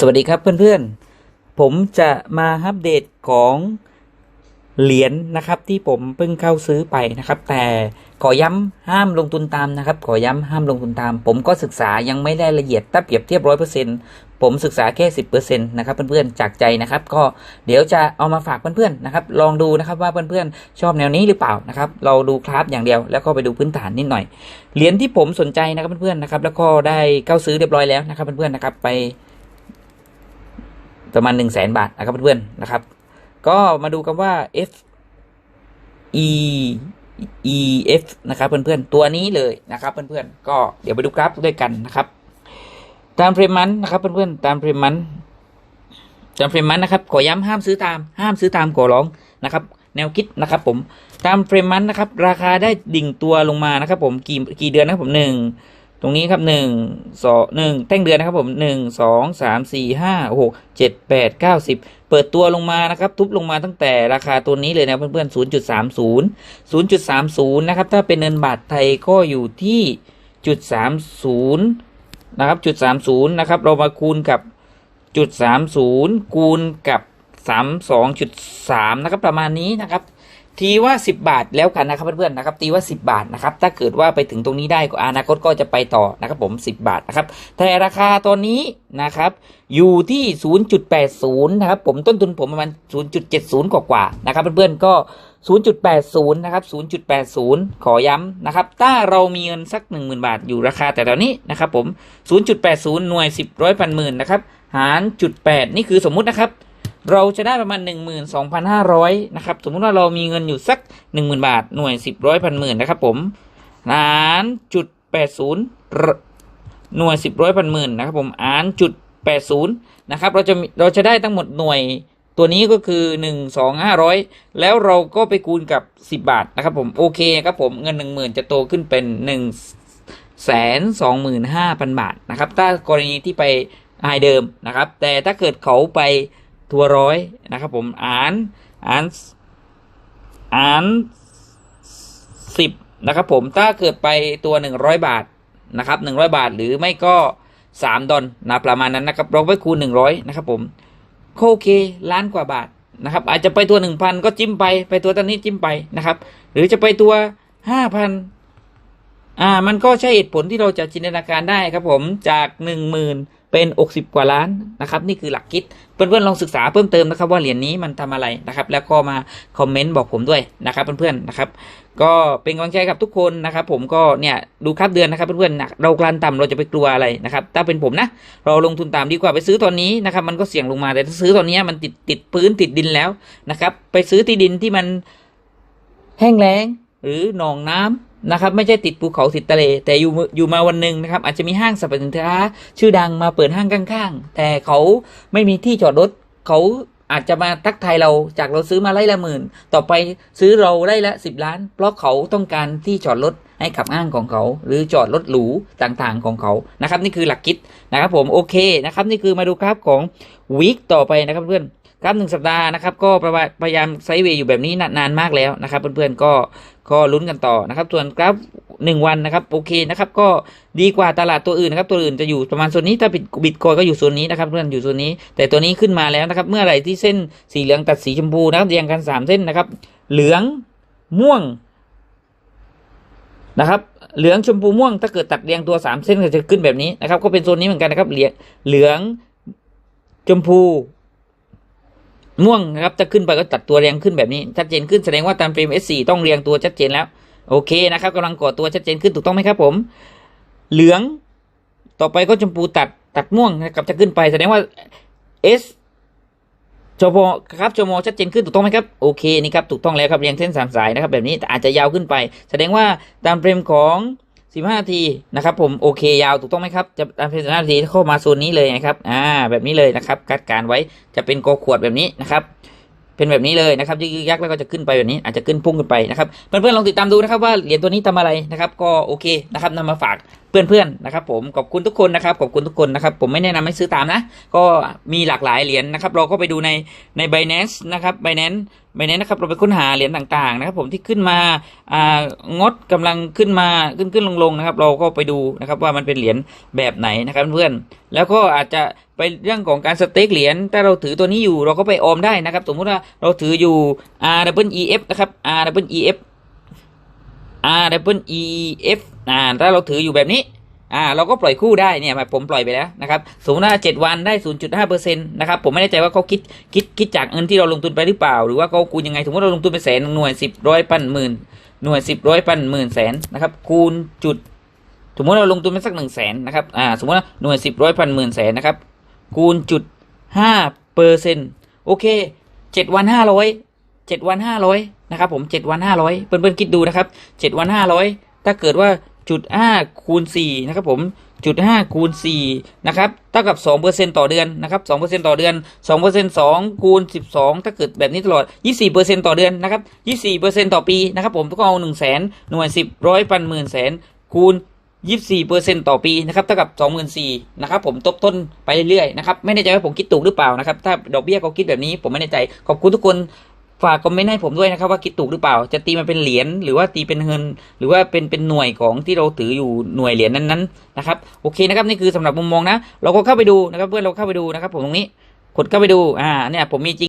สวัสดีครับเพื่อนๆ ผมจะมาอัปเดตของเหรียญนะครับที่ผมเพิ่งเข้าซื้อไปนะครับ แต่ขอย้ำห้ามลงทุนตามนะครับ ขอย้ำห้ามลงทุนตาม ผมก็ศึกษายังไม่ได้ละเอียดถ้าเปรียบเทียบร้อยเปอร์เซ็นผมศึกษาแค่สิบเปอร์เซ็นต์นะครับเพื่อนๆจากใจนะครับ ก็เดี๋ยวจะเอามาฝากเพื่อนๆนะครับ ลองดูนะครับว่าเพื่อนๆชอบแนวนี้หรือเปล่านะครับ เราดูคลาสอย่างเดียว แล้วก็ไปดูพื้นฐานนิดหน่อยเหรียญที่ผมสนใจนะครับเพื่อนๆนะครับ แล้วก็ได้เข้าซื้อเรียบร้อยแล้วนะครับเพื่อนๆนะครับไป ประมาณหนึ่งแสนบาทนะครับเพื่อนๆนะครับ ก็มาดูกันว่า F E E F นะครับเพื่อนๆตัวนี้เลยนะครับเพื่อนๆก็เดี๋ยวไปดูกราฟด้วยกันนะครับ ตามเฟรมมันนะครับเพื่อนๆตามเฟรมมันตามเฟรมมันนะครับขอย้ำห้ามซื้อตาม ห้ามซื้อตามขอร้องนะครับ แนวคิดนะครับ ผมตามเฟรมมันนะครับ ราคาได้ดิ่งตัวลงมานะครับ ผมกี่กี่เดือนนะครับผมหนึ่ง ตรงนี้ครับหนึ่งสองหนึ่งแท่งเดือนนะครับผมหนึ่งสองสามสี่ห้าหกเจ็ดแปดเก้าสิบเปิดตัวลงมานะครับ ทุบลงมาตั้งแต่ราคาตัวนี้เลยนะเพื่อนๆศูนย์จุดสามศูนย์ศูนย์จุดสามศูนย์นะครับ ถ้าเป็นเงินบาทไทยก็อยู่ที่จุดสามศูนย์นะครับจุดสามศูนย์นะครับ เรามาคูณกับจุดสามศูนย์คูณกับสามสองจุดสามนะครับประมาณนี้นะครับ ทีว่า 10 บาทแล้วกันนะครับเพื่อนๆนะครับตีว่า 10 บาทนะครับถ้าเกิดว่าไปถึงตรงนี้ได้ก็อนาคตก็จะไปต่อนะครับผม 10 บาทนะครับแต่ราคาตอนนี้นะครับอยู่ที่ 0.80 นะครับผมต้นทุนผมประมาณ 0.70 กว่าๆนะครับเพื่อนๆก็ 0.80 นะครับ 0.80 ขอย้ำนะครับ ถ้าเรามีเงินสัก 10,000 บาทอยู่ราคาแต่ตอนนี้นะครับผม 0.80 หน่วย 10 ร้อยพันหมื่นนะครับหารจุด8นี่คือสมมุตินะครับ เราจะได้ประมาณ 12,500 นะครับ สมมุติว่าเรามีเงินอยู่สัก 10,000 บาท หน่วย 10ร้อยพันหมื่นนะครับผมหารจุด80 หน่วย 10ร้อยพันหมื่นนะครับผมหารจุด80นะครับ เราจะเราจะได้ทั้งหมดหน่วยตัวนี้ก็คือ 1 2 500 แล้วเราก็ไปคูณกับ 10 บาทนะครับผม โอเคครับผมเงิน 10,000 จะโตขึ้นเป็น1แสนสองหมื่นห้าพันบาทนะครับ ถ้ากรณีที่ไปไฮเดิมนะครับ แต่ถ้าเกิดเขาไป ทัวร้อยนะครับผมอ่านอ่านอ่านสิบนะครับผมถ้าเกิดไปตัวหนึ่งร้อยบาทนะครับหนึ่งร้อยบาทหรือไม่ก็สามดอลนะประมาณนั้นนะครับเราไปคูณหนึ่งร้อยนะครับผมโอเคล้านกว่าบาทนะครับ อาจจะไปตัวหนึ่งพันก็จิ้มไปไปตัวตอนนี้จิ้มไปนะครับ หรือจะไปตัวห้าพันอ่ามันก็ใช่เหตุผลที่เราจะจินตนาการได้ครับผมจากหนึ่งหมื่น เป็นอกสิบกว่าล้านนะครับนี่คือหลักคิดเพื่อนๆลองศึกษาเพิ่มเติมนะครับว่าเหรียญนี้มันทำอะไรนะครับแล้วก็มาคอมเมนต์บอกผมด้วยนะครับเพื่อนๆนะครับก็เป็นกำลังใจกับทุกคนนะครับผมก็เนี่ยดูครับเดือนนะครับเพื่อนๆนเรากลันต่ำเราจะไปกลัวอะไรนะครับถ้าเป็นผมนะเราลงทุนตามดีกว่าไปซื้อตอนนี้นะครับมันก็เสี่ยงลงมาแต่ถ้าซื้อตอนนี้มันติดติดพื้นติดดินแล้วนะครับไปซื้อที่ดินที่มันแห้งแล้งหรือหนองน้ำ นะครับไม่ใช่ติดภูเขาติดทะเล แต่อยู่อยู่มาวันหนึ่งนะครับอาจจะมีห้างสรรพสินค้าชื่อดังมาเปิดห้างข้างๆ แต่เขาไม่มีที่จอดรถเขาอาจจะมาทักทายเราจากเราซื้อมาไร่ละหมื่น ต่อไปซื้อเราไร่ละสิบล้าน เพราะเขาต้องการที่จอดรถให้ขับอ้างของเขา หรือจอดรถหรูต่างๆของเขานะครับ นี่คือหลักคิดนะครับผมโอเคนะครับ นี่คือมาดูกราฟของวีคต่อไปนะครับเพื่อน กราฟหนึ่งสัปดาห์นะครับก็พยายามไซด์เวย์อยู่แบบนี้นานมากแล้วนะครับ เพื่อนๆก็ก็ลุ้นกันต่อนะครับ ส่วนกราฟหนึ่งวันนะครับโอเคนะครับ ก็ดีกว่าตลาดตัวอื่นนะครับ ตัวอื่นจะอยู่ประมาณโซนนี้ถ้าบิตบิตคอยก็อยู่โซนนี้นะครับเพื่อนอยู่โซนนี้ แต่ตัวนี้ขึ้นมาแล้วนะครับ เมื่อไหร่ที่เส้นสีเหลืองตัดสีชมพูนะครับเรียงกันสามเส้นนะครับ เหลืองม่วงนะครับเหลืองชมพูม่วงถ้าเกิดตัดเรียงตัวสามเส้นก็จะขึ้นแบบนี้นะครับ ก็เป็นโซนนี้เหมือนกันนะครับเหลืองเหลืองชมพู ม่วงนะครับจะขึ้นไปก็ตัดตัวเรียงขึ้นแบบนี้ชัดเจนขึ้นแสดงว่าตามเฟรม S4 ต้องเรียงตัวชัดเจนแล้วโอเคนะครับกำลังก่อตัวชัดเจนขึ้นถูกต้องไหมครับผม เหลืองต่อไปก็ชมพูตัดตัดม่วงนะครับจะขึ้นไปแสดงว่า S จโมครับจโมชัดเจนขึ้นถูกต้องไหมครับโอเคนี่ครับถูกต้องแล้วครับเรียงเส้นสามสายนะครับแบบนี้แต่อาจจะยาวขึ้นไป แสดงว่าตามเฟรมของ 15นาทีนะครับผมโอเคยาวถูกต้องไหมครับจะตามเฟรม15นาทีเข้ามาโซนนี้เลยนะครับอ่าแบบนี้เลยนะครับคาดการไว้จะเป็นโกขวดแบบนี้นะครับเป็นแบบนี้เลยนะครับยึกยักแล้วก็จะขึ้นไปแบบนี้อาจจะขึ้นพุ่งขึ้นไปนะครับเพื่อนๆลองติดตามดูนะครับว่าเหรียญตัวนี้ทำอะไรนะครับ ก็โอเคนะครับนำมาฝากเพื่อนๆนะครับ ผมขอบคุณทุกคนนะครับขอบคุณทุกคนนะครับ ผมไม่แนะนำให้ซื้อตามนะ ก็มีหลากหลายเหรียญนะครับ เราก็ไปดูในใน b บ n a n c e นะครับ b บ n a n c e ไม่แน่นะครับเราไปค้นหาเหรียญต่างๆนะครับผมที่ขึ้นมาอ่างดกำลังขึ้นมาขึ้นขึ้นลงลงนะครับเราก็ไปดูนะครับว่ามันเป็นเหรียญแบบไหนนะครับเพื่อนแล้วก็อาจจะไปเรื่องของการสเต็กเหรียญถ้าเราถือตัวนี้อยู่เราก็ไปออมได้นะครับ สมมุติว่าเราถืออยู่ R W E F นะครับ R W E F R W E F อ่าถ้าเราถืออยู่แบบนี้ อ่าเราก็ปล่อยคู่ได้เนี่ยผมปล่อยไปแล้วนะครับสมมติว่าเจ็ดวันได้ศูนย์จุดห้าเปอร์เซ็นต์นะครับผมไม่แน่ใจว่าเขาคิดคิดคิดจากเงินที่เราลงทุนไปหรือเปล่า หรือว่าเขาคูณยังไงสมมติเราลงทุนไปแสนหน่วยสิบร้อยพันหมื่นหน่วยสิบร้อยพันหมื่นแสนนะครับคูณจุด สมมติเราลงทุนไปสักหนึ่งแสนนะครับอ่าสมมติว่าหน่วยสิบร้อยพันหมื่นแสนนะครับคูณจุดห้าเปอร์เซ็นต์โอเคเจ็ดวันห้าร้อยเจ็ดวันห้าร้อยนะครับผมเจ็ดวันห้าร้อยเพื่อนๆคิดดูนะครับเจ็ดวันห้าร้อยถ้าเกิดว่า จุดห้าคูณสี่นะครับผมจุดห้าคูณสี่นะครับเท่ากับสองเปอร์เซ็นต่อเดือนนะครับสองเปอร์เซ็นต่อเดือนสองเปอร์เซ็นสองคูณสิบสองถ้าเกิดแบบนี้ตลอดยี่สี่เปอร์เซ็นต่อเดือนนะครับยี่สี่เปอร์เซ็นต่อปีนะครับผมก็เอาหนึ่งแสนหน่วยสิบร้อยพันหมื่นแสนคูณยี่สี่เปอร์เซ็นต่อปีนะครับเท่ากับสองหมื่นสี่นะครับผมทบต้นไปเรื่อยๆนะครับไม่แน่ใจว่าผมคิดถูกหรือเปล่านะครับถ้าดอกเบี้ยเขาคิดแบบนี้ผมไม่แน่ใจขอบคุณทุกคน ฝากคอมเมนต์ให้ผมด้วยนะครับว่าคิดถูกหรือเปล่า จะตีมันเป็นเหรียญหรือว่าตีเป็นเงิน หรือว่าเป็นเป็นหน่วยของที่เราถืออยู่หน่วยเหรียญนั้นๆนะครับโอเคนะครับนี่คือสำหรับมุมมองนะ เราก็เข้าไปดูนะครับเพื่อนเราเข้าไปดูนะครับ ผมตรงนี้กดเข้าไปดูอ่าเนี่ยผมมีจริง